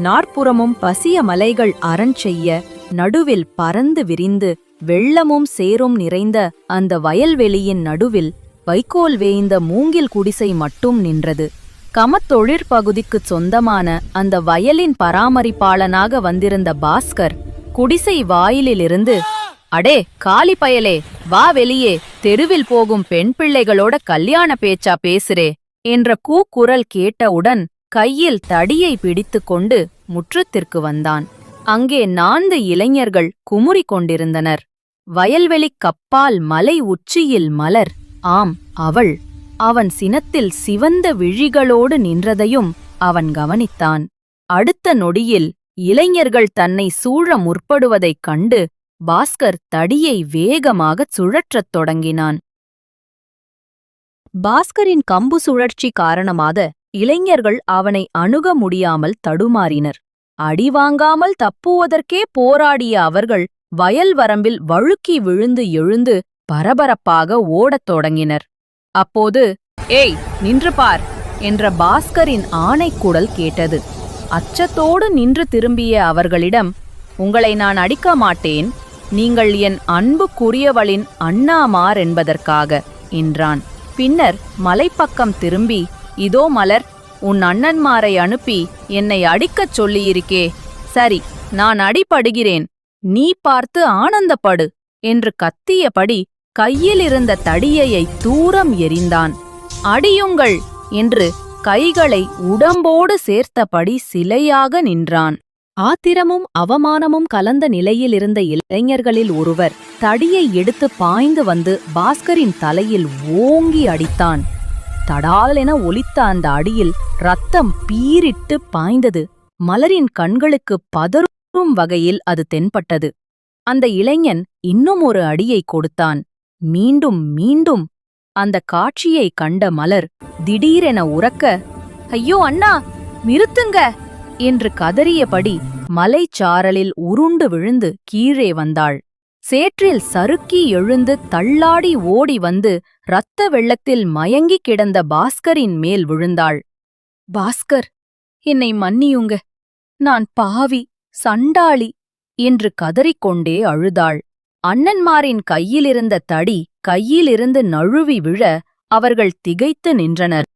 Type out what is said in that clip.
நாற்புறமும் பசிய மலைகள் அரண்செய்ய நடுவில் பறந்து விரிந்து வெள்ளமும் சேரும் நிறைந்த அந்த வயல்வெளியின் நடுவில் வைக்கோல் வேய்ந்த மூங்கில் குடிசை மட்டும் நின்றது. கமத்தொழிற் பகுதிக்குச் சொந்தமான அந்த வயலின் பராமரிப்பாளனாக வந்திருந்த பாஸ்கர் குடிசை வாயிலிலிருந்து அடே காலி பயலே வா வெளியே தெருவில் போகும் பெண் பிள்ளைகளோட கல்யாண பேச்சா பேசுறே என்ற கூக்குரல் கேட்டவுடன் கையில் தடியை பிடித்துக்கொண்டு முற்றத்திற்கு வந்தான். அங்கே நான்கு இளைஞர்கள் குமுறிக் கொண்டிருந்தனர். வயல்வெளிக் கப்பால் மலை உச்சியில் மலர். ஆம் அவள். அவன் சினத்தில் சிவந்த விழிகளோடு நின்றதையும் அவன் கவனித்தான். அடுத்த நொடியில் இளைஞர்கள் தன்னை சூழ முற்படுவதைக் கண்டு பாஸ்கர் தடியை வேகமாகச் சுழற்றத் தொடங்கினான். பாஸ்கரின் கம்பு சுழற்சி காரணமாக இளைஞர்கள் அவனை அணுக முடியாமல் தடுமாறினர். அடி வாங்காமல் தப்புவதற்கே போராடிய அவர்கள் வயல் வரம்பில் வழுக்கி விழுந்து எழுந்து பரபரப்பாக ஓடத் தொடங்கினர். அப்போது ஏய் நின்று பார் என்ற பாஸ்கரின் ஆணைக்குடல் கேட்டது. அச்சத்தோடு நின்று திரும்பிய அவர்களிடம் உங்களை நான் அடிக்க மாட்டேன் நீங்கள் என் அன்புக்குரியவளின் அண்ணாமார் என்பதற்காக என்றான். பின்னர் மலைப்பக்கம் திரும்பி இதோ மலர் உன் அண்ணன்மாரை அனுப்பி என்னை அடிக்கச் சொல்லியிருக்கே. சரி நான் அடிபடுகிறேன். நீ பார்த்து ஆனந்தப்படு என்று கத்தியபடி கையிலிருந்த தடியையை தூரம் எறிந்தான். அடியுங்கள் என்று கைகளை உடம்போடு சேர்த்தபடி சிலையாக நின்றான். ஆத்திரமும் அவமானமும் கலந்த நிலையிலிருந்த இளைஞர்களில் ஒருவர் தடியை எடுத்து பாய்ந்து வந்து பாஸ்கரின் தலையில் ஓங்கி அடித்தான். தடாலென ஒலித்த அந்த அடியில் ரத்தம் பீரிட்டு பாய்ந்தது. மலரின் கண்களுக்கு பதறும் வகையில் அது தென்பட்டது. அந்த இளைஞன் இன்னும் ஒரு அடியை கொடுத்தான். மீண்டும் மீண்டும் அந்த காட்சியை கண்ட மலர் திடீரென உறக்க ஐயோ அண்ணா நிறுத்துங்க! என்று கதறியபடி மலைச்சாரலில் உருண்டு விழுந்து கீழே வந்தாள். சேற்றில் சறுக்கி எழுந்து தள்ளாடி ஓடி வந்து இரத்த வெள்ளத்தில் மயங்கிக் கிடந்த பாஸ்கரின் மேல் விழுந்தாள். பாஸ்கர் என்னை மன்னியுங்க. நான் பாவி சண்டாளி என்று கதறிக்கொண்டே அழுதாள். அண்ணன்மாரின் கையிலிருந்த தடி கையிலிருந்து நழுவி விழ அவர்கள் திகைத்து நின்றனர்.